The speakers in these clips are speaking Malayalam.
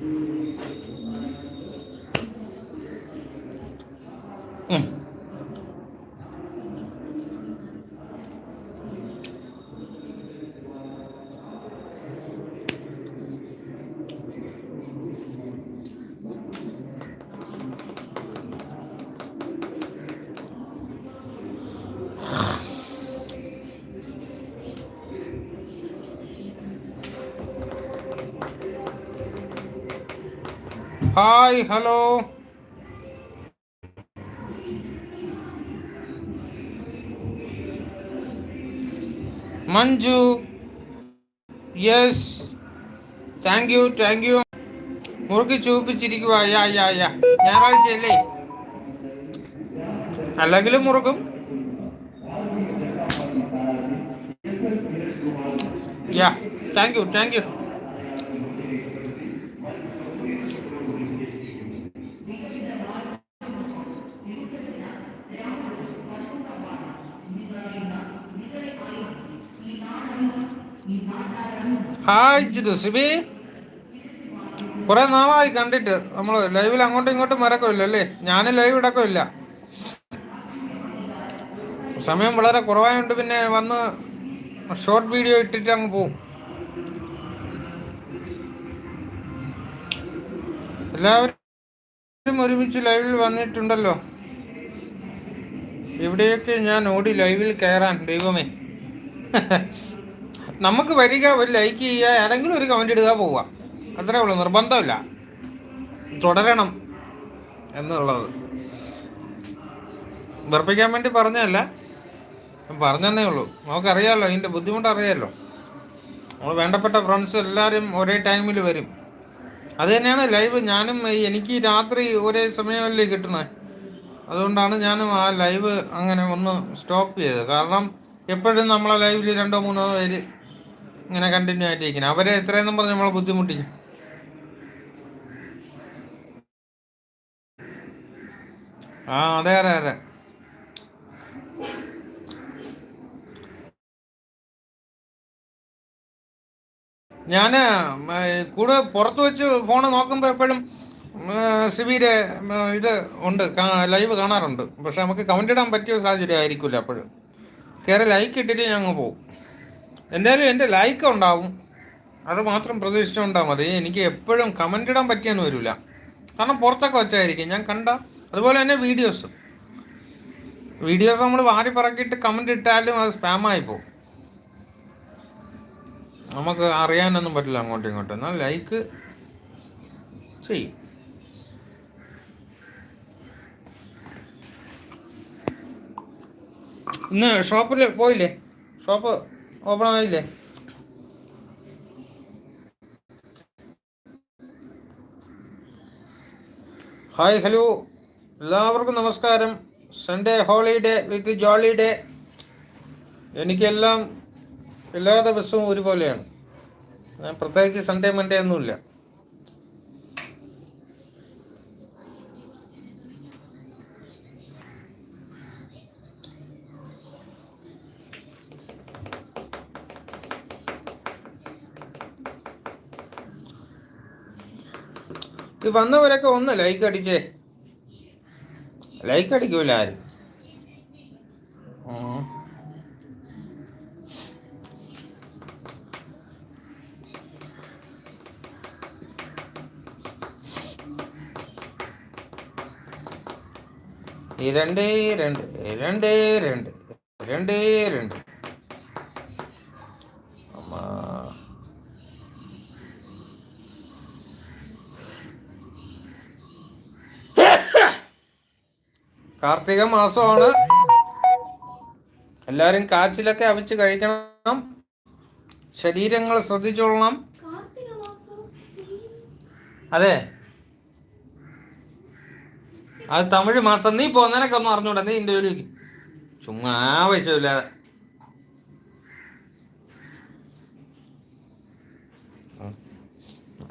Mm. Hi hello Manju yes thank you thank you മുറുക്കി ചൂപ്പിച്ചിരിക്കുക യാ യാ യാ ഞായറാഴ്ചയല്ലേ അല്ലെങ്കിലും മുറുക്കും yeah thank you thank you hi Jithu Sibi. കുറെ നാളായി കണ്ടിട്ട് നമ്മൾ ലൈവിൽ അങ്ങോട്ടും ഇങ്ങോട്ടും വരക്കില്ല അല്ലേ ഞാൻ ലൈവ് ഇടക്കില്ല സമയം വളരെ കുറവായതുകൊണ്ട് പിന്നെ വന്ന് ഷോർട്ട് വീഡിയോ ഇട്ടിട്ട് അങ്ങ് പോവും. എല്ലാവരും ഒരുമിച്ച് ലൈവിൽ വന്നിട്ടുണ്ടല്ലോ. എവിടെയൊക്കെ ഞാൻ ഓടി ലൈവിൽ കയറാൻ ദൈവമേ. നമുക്ക് വരിക ഒരു ലൈക്ക് ചെയ്യുക ഏതെങ്കിലും ഒരു കമന്റ് ഇടുക പോവുക. അത്രേ ഉള്ളൂ. നിർബന്ധമില്ല. തുടരണം എന്നുള്ളത്. വെറുപ്പിക്കാൻ വേണ്ടി പറഞ്ഞതല്ല. പറഞ്ഞതന്നേ ഉള്ളൂ. നമുക്കറിയാമല്ലോ ഇതിന്റെ ബുദ്ധിമുട്ട് അറിയാമല്ലോ നമ്മൾ വേണ്ടപ്പെട്ട ഫ്രണ്ട്സ് എല്ലാവരും ഒരേ ടൈമിൽ വരും. അത് തന്നെയാണ് ലൈവ് ഞാനും എനിക്ക് രാത്രി ഒരേ സമയമല്ലേ കിട്ടുന്നത് അതുകൊണ്ടാണ് ഞാനും ആ ലൈവ് അങ്ങനെ ഒന്ന് സ്റ്റോപ്പ് ചെയ്തത്. കാരണം എപ്പോഴും നമ്മളെ ലൈവിൽ രണ്ടോ മൂന്നോ പേര് ഇങ്ങനെ കണ്ടിന്യൂ ആയിട്ടിരിക്കുന്നത് അവരെ എത്രയെന്നും പറഞ്ഞ് നമ്മളെ ബുദ്ധിമുട്ടിക്കും. ആ അതെ അതെ അതെ. ഞാൻ കൂടെ പുറത്ത് വെച്ച് ഫോൺ നോക്കുമ്പോൾ എപ്പോഴും സിബിയുടെ ഇത് ഉണ്ട് ലൈവ് കാണാറുണ്ട്. പക്ഷെ നമുക്ക് കമന്റ് ഇടാൻ പറ്റിയ സാഹചര്യം ആയിരിക്കില്ല അപ്പോഴും കയറി ലൈക്ക് ഇട്ടിട്ട് ഞങ്ങൾ പോകും എന്തായാലും എന്റെ ലൈക്ക് ഉണ്ടാവും. അത് മാത്രം പ്രതീക്ഷിച്ചുകൊണ്ടാൽ മതി. എനിക്ക് എപ്പോഴും കമന്റ് ഇടാൻ പറ്റിയെന്ന് വരില്ല കാരണം പുറത്തൊക്കെ വെച്ചായിരിക്കും. ഞാൻ കണ്ട അതുപോലെ തന്നെ വീഡിയോസ് വീഡിയോസ് നമ്മൾ വാരി പറക്കിയിട്ട് കമന്റ് ഇട്ടാലും അത് സ്പാമായി പോകും. നമുക്ക് അറിയാനൊന്നും പറ്റില്ല അങ്ങോട്ടും ഇങ്ങോട്ടും. എന്നാൽ ലൈക്ക് ചെയ്യും. ഇന്ന് ഷോപ്പിൽ പോയില്ലേ? ഷോപ്പ് ഓപ്പൺ ആയില്ലേ? ഹായ് ഹലോ എല്ലാവർക്കും നമസ്കാരം. Sunday holiday with jolly day എനിക്കെല്ലാം എല്ലാ ദിവസവും ഒരുപോലെയാണ്. പ്രത്യേകിച്ച് സൺഡേ മൺഡേ ഒന്നുമില്ല. വന്നവരൊക്കെ ഒന്ന് ലൈക്ക് അടിച്ചേ. ലൈക്ക് അടിക്കൂല ആരും? രണ്ടേ രണ്ട് രണ്ടേ രണ്ട് രണ്ടേ രണ്ട് കാർത്തിക മാസമാണ്. എല്ലാരും കാച്ചിലൊക്കെ അവിച്ച് കഴിക്കണം. ശരീരങ്ങൾ ശ്രദ്ധിച്ചോളണം. അതെ. അത് തമിഴ് മാസം. നീ പോന്നതിനൊക്കെ ഒന്ന് അറിഞ്ഞൂടാ. നീ ഇന്റെ ഒരു ചുമ്മാ ആവശ്യമില്ലാതെ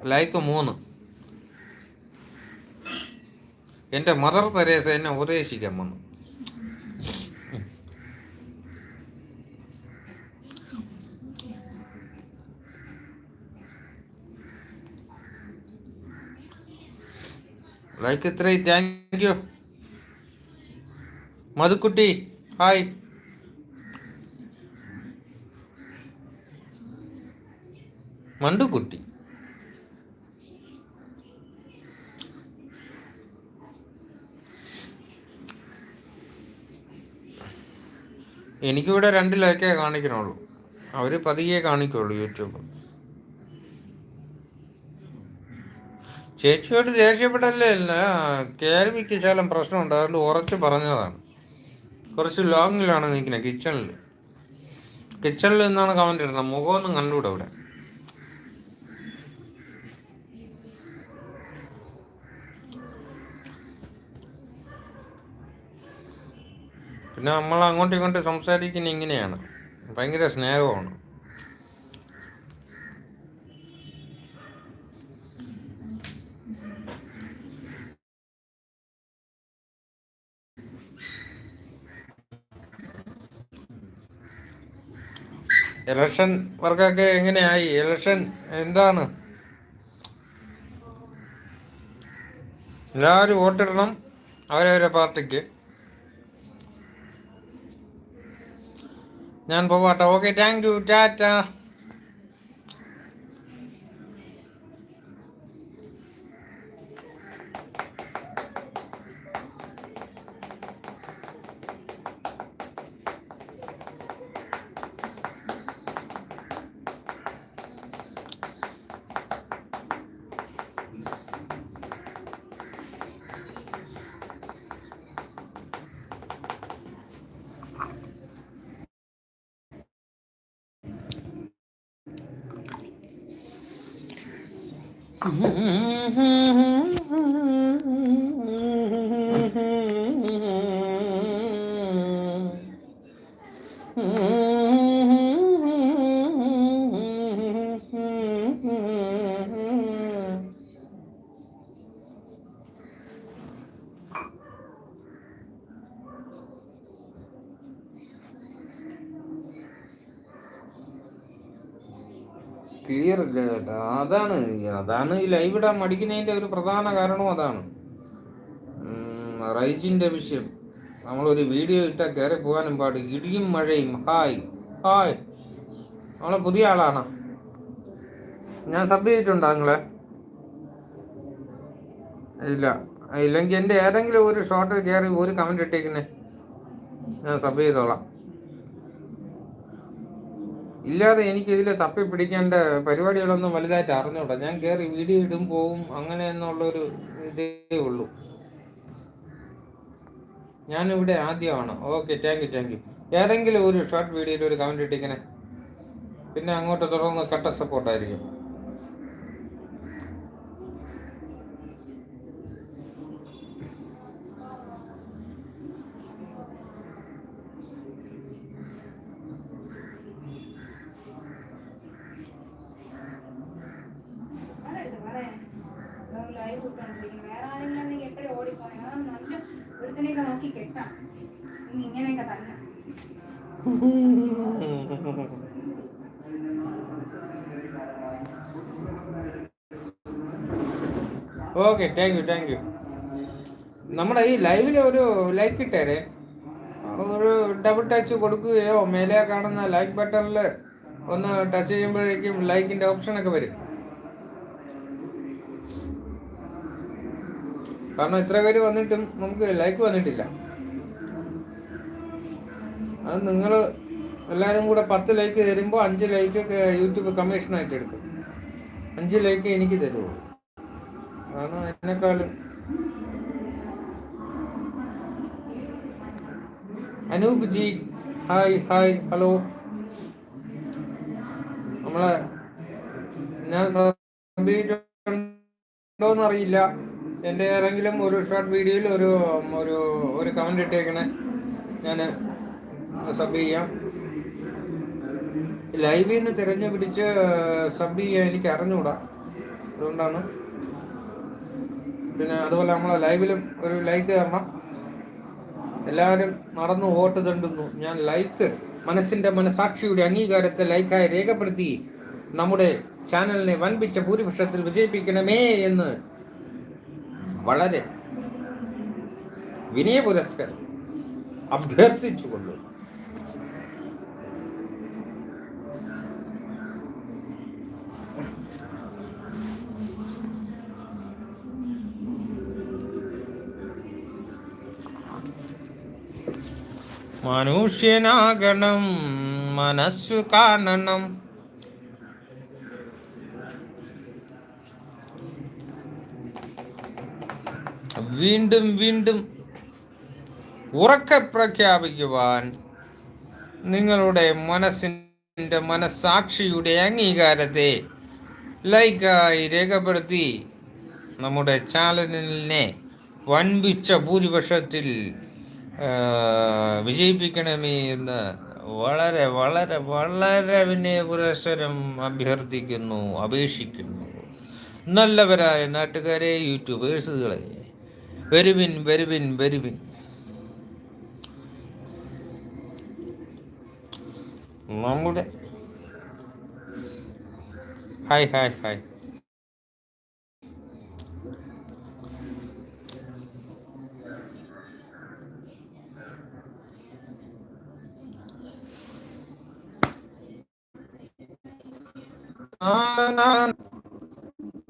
ലൈക്ക് മൂന്ന്. എന്റെ മദർ തെരേസ എന്നെ ഉപദേശിക്കാൻ വന്നു. ലൈക്ക് ഇത്രയും താങ്ക് യു മധുക്കുട്ടി ഹായ് മണ്ടുക്കുട്ടി. എനിക്കിവിടെ രണ്ട് ലൈക്കേ കാണിക്കണുള്ളൂ. അവർ പതിയെ കാണിക്കുള്ളൂ യൂട്യൂബ്. ചേച്ചിയോട് ദേഷ്യപ്പെട്ടല്ലേ? അല്ല കേൾവിക്ക് ശകലം പ്രശ്നമുണ്ട്. അതുകൊണ്ട് ഉറച്ച് പറഞ്ഞതാണ്. കുറച്ച് ലോങ്ങിലാണ് നിൽക്കുന്നത് കിച്ചണിൽ കിച്ചണിൽ നിന്നാണ് കമന്റ് ഇടണം മുഖമൊന്നും കണ്ടുകൂടെ ഇവിടെ. പിന്നെ നമ്മൾ അങ്ങോട്ടും ഇങ്ങോട്ട് സംസാരിക്കുന്ന ഇങ്ങനെയാണ്. ഭയങ്കര സ്നേഹമാണ്. ഇലക്ഷൻ വർക്കൊക്കെ എങ്ങനെയായി? ഇലക്ഷൻ എന്താണ്? എല്ലാവരും വോട്ടിടണം. അവരവരെ പാർട്ടിക്ക്. ഞാൻ പോവാട്ടോ. Okay thank you tata mm-hmm. അതാണ് ഈ ലൈവ് ഇടാൻ മടിക്കുന്നതിന്റെ ഒരു പ്രധാന കാരണവും അതാണ്. റൈജിന്റെ വിഷയം. നമ്മളൊരു വീഡിയോ ഇട്ടാൽ കയറി പോകാനും പാട് ഇടിയും മഴയും. Hi hi. നമ്മളെ പുതിയ ആളാണ്. ഞാൻ സബ് ചെയ്തിട്ടുണ്ടോ നിങ്ങളെ? ഇല്ല. ഇല്ലെങ്കിൽ എന്റെ ഏതെങ്കിലും ഒരു ഷോർട്ട് കയറി ഒരു കമന്റ് ഇട്ടേക്കുന്നേ. ഞാൻ സബ് ചെയ്തോളാം. ഇല്ലാതെ എനിക്ക് ഇതിൽ തപ്പി പിടിക്കേണ്ട പരിപാടികളൊന്നും വലുതായിട്ട് അറിഞ്ഞോട്ടെ ഞാൻ കയറി വീഡിയോ ഇടും പോവും അങ്ങനെ എന്നുള്ളൊരു ഇതേ ഉള്ളൂ. ഞാനിവിടെ ആദ്യമാണ്. Okay thank you thank you ഏതെങ്കിലും ഒരു ഷോർട്ട് വീഡിയോയിൽ ഒരു കമന്റ് ഇട്ടിങ്ങനെ പിന്നെ അങ്ങോട്ട് തുടർന്ന് കട്ട സപ്പോർട്ടായിരിക്കും നോക്കി കെട്ടാം. ഇങ്ങനെയൊക്കെ തന്നെ. Okay thank you thank you നമ്മുടെ ഈ ലൈവിൽ ഒരു ലൈക്ക് ഇട്ടേരെ. ഒരു ഡബിൾ ടച്ച് കൊടുക്കുകയോ മേലെ കാണുന്ന ലൈക്ക് ബട്ടണിൽ ഒന്ന് ടച്ച് ചെയ്യുമ്പോഴേക്കും ലൈക്കിന്റെ ഓപ്ഷൻ ഒക്കെ വരും. കാരണം ഇത്ര പേര് വന്നിട്ടും നമുക്ക് ലൈക്ക് വന്നിട്ടില്ല. അത് നിങ്ങൾ എല്ലാവരും കൂടെ പത്ത് ലൈക്ക് തരുമ്പോൾ അഞ്ച് ലൈക്ക് യൂട്യൂബ് കമ്മീഷനായിട്ട് എടുക്കും. അഞ്ച് ലൈക്ക് എനിക്ക് തരുമോ കാരണം എന്നെക്കാളും Anoop ji hi hi hello. നമ്മളെ ഞാൻ അറിയില്ല എന്റെ ഏതെങ്കിലും ഒരു ഷോർട്ട് വീഡിയോയിൽ ഒരു ഒരു ഒരു കമന്റ് ഇട്ടേക്കണേ. ഞാൻ സബ് ചെയ്യാം. ലൈവിൽ നിന്ന് തിരഞ്ഞു പിടിച്ച് സബ് ചെയ്യാൻ എനിക്ക് അറിഞ്ഞുകൂടാ അതുകൊണ്ടാണ്. പിന്നെ അതുപോലെ നമ്മളെ ലൈവിലും ഒരു ലൈക്ക് തരണം. എല്ലാവരും നടന്നു വോട്ട് തണ്ടുന്നു. ഞാൻ ലൈക്ക് മനസ്സിന്റെ മനസാക്ഷിയുടെ അംഗീകാരത്തെ ലൈക്കായി രേഖപ്പെടുത്തി നമ്മുടെ ചാനലിനെ വൻപിച്ച ഭൂരിപക്ഷത്തിൽ വിജയിപ്പിക്കണമേ എന്ന് വളരെ വിനയപുരസ്കരം അഭ്യർത്ഥിച്ചുകൊണ്ടു മനുഷ്യനാകണം മനസ്സു കാണണം. വീണ്ടും വീണ്ടും ഉറക്കെ പ്രഖ്യാപിക്കുവാൻ നിങ്ങളുടെ മനസ്സിന്റെ മനസ്സാക്ഷിയുടെ അംഗീകാരത്തെ ലൈക്കായി രേഖപ്പെടുത്തി നമ്മുടെ ചാനലിനെ വൻപിച്ച ഭൂരിപക്ഷത്തിൽ വിജയിപ്പിക്കണമേ എന്ന് വളരെ വളരെ വളരെ വിനയപുരസ്സരം അഭ്യർത്ഥിക്കുന്നു അപേക്ഷിക്കുന്നു. നല്ലവരായ നാട്ടുകാരെ യൂട്യൂബേഴ്സുകളെ വരുവിൻ വരുവിൻ വരുവിൻ നമ്മുടെ ഹായ് ഹായ് ഹായ്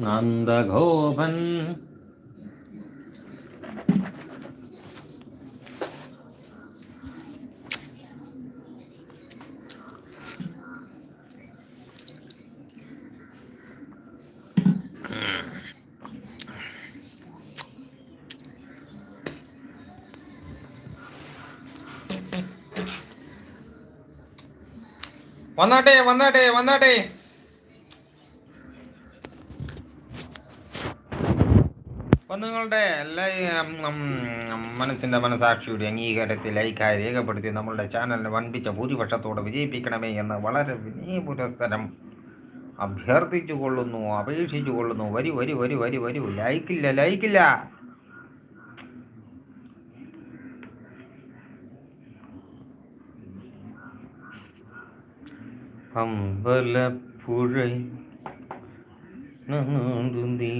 നന്ദഗോപൻ വന്നാട്ടെ വന്നാട്ടെ വന്നാട്ടെ. അപ്പൊ നിങ്ങളുടെ എല്ലാ മനസ്സിന്റെ മനസാക്ഷിയുടെ അംഗീകാരത്തിൽ ലൈക്കായി രേഖപ്പെടുത്തി നമ്മളുടെ ചാനലിനെ വൻപിച്ച ഭൂരിപക്ഷത്തോടെ വിജയിപ്പിക്കണമേ എന്ന് വളരെ വിനയപുരസ്സരം അഭ്യർത്ഥിച്ചു കൊള്ളുന്നു അപേക്ഷിച്ചു കൊള്ളുന്നു. വരി വരി വരി വരി വരൂ. ലൈക്കില്ല ലൈക്കില്ല. അമ്പലപ്പുഴ നീ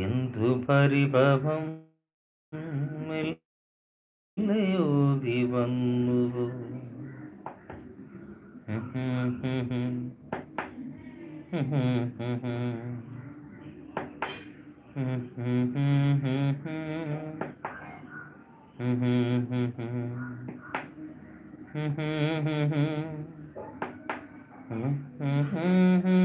എന്തു പരിഭവം മെല്ലയോതി വന്നു അയ്യോ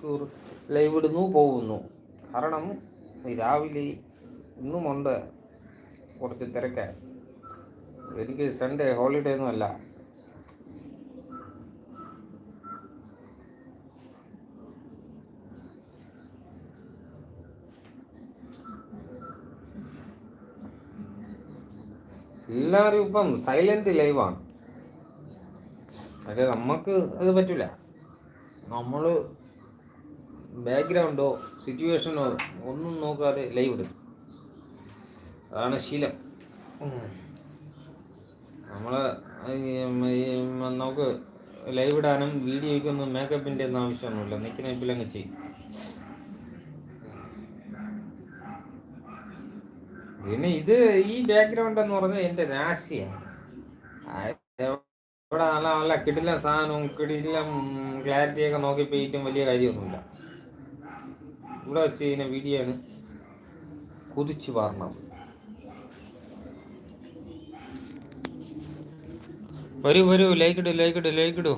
അരമണിക്കൂർ ലൈവ് ഇടുന്നു പോകുന്നു. കാരണം രാവിലെ ഇന്നുമുണ്ട് കുറച്ച് തിരക്ക് എനിക്ക് സൺഡേ ഹോളിഡേ ഒന്നുമല്ല എല്ലാവരും ഇപ്പം സൈലന്റ് ലൈവാണ് പക്ഷെ നമുക്ക് അത് പറ്റില്ല നമ്മൾ ബാക്ക്ഗ്രൗണ്ടോ സിറ്റുവേഷനോ ഒന്നും നോക്കാതെ ലൈവ് ഇടും അതാണ് ശീലം. നമ്മൾ നമുക്ക് ലൈവ് ഇടാനും വീഡിയോയ്ക്കൊന്നും മേക്കപ്പിന്റെ ഒന്നും ആവശ്യമൊന്നുമില്ല. നിൽക്കുന്ന ഇപ്പിലങ്ങ് ചെയ്യും. പിന്നെ ഇത് ഈ ബാക്ക്ഗ്രൗണ്ട് എന്ന് പറഞ്ഞാൽ എന്റെ രാശിയാണ്. ഇവിടെ നല്ല നല്ല കിടില സാധനവും കിടില ക്ലാരിറ്റിയൊക്കെ നോക്കി പോയിട്ടും വലിയ കാര്യമൊന്നുമില്ല. ഇവിടെ വെച്ച് കഴിഞ്ഞ വീഡിയോ ആണ് കുതിച്ചു വാർണത് വരൂ വരൂ ലൈക്ക് ഇടൂ ലൈക്ക് ഇടൂ ലൈക്ക് ഇടൂ.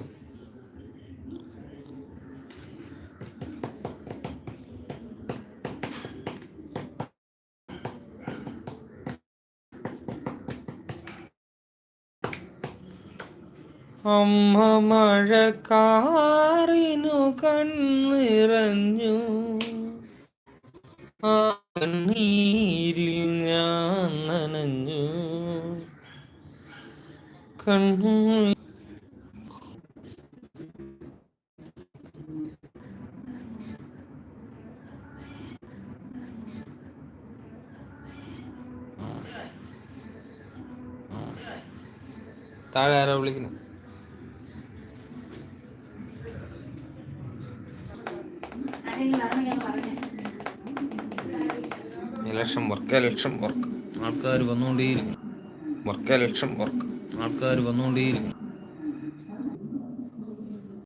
അമ്മ മഴക്കാറിനു കണ്ണിറഞ്ഞു ആ കണ്ണീരിൽ ഞാൻ നനഞ്ഞു കണ്ണു താഴെ ആരോ വിളിക്കുന്നു ആരെങ്കിലും അറിഞ്ഞെങ്കിൽ പറഞ്ഞേ വർക്ക് ആൾക്കാർ വന്നുകൊണ്ടേയിരിക്കും. വർക്ക് ആൾക്കാർ വന്നുകൊണ്ടേയിരിക്കും.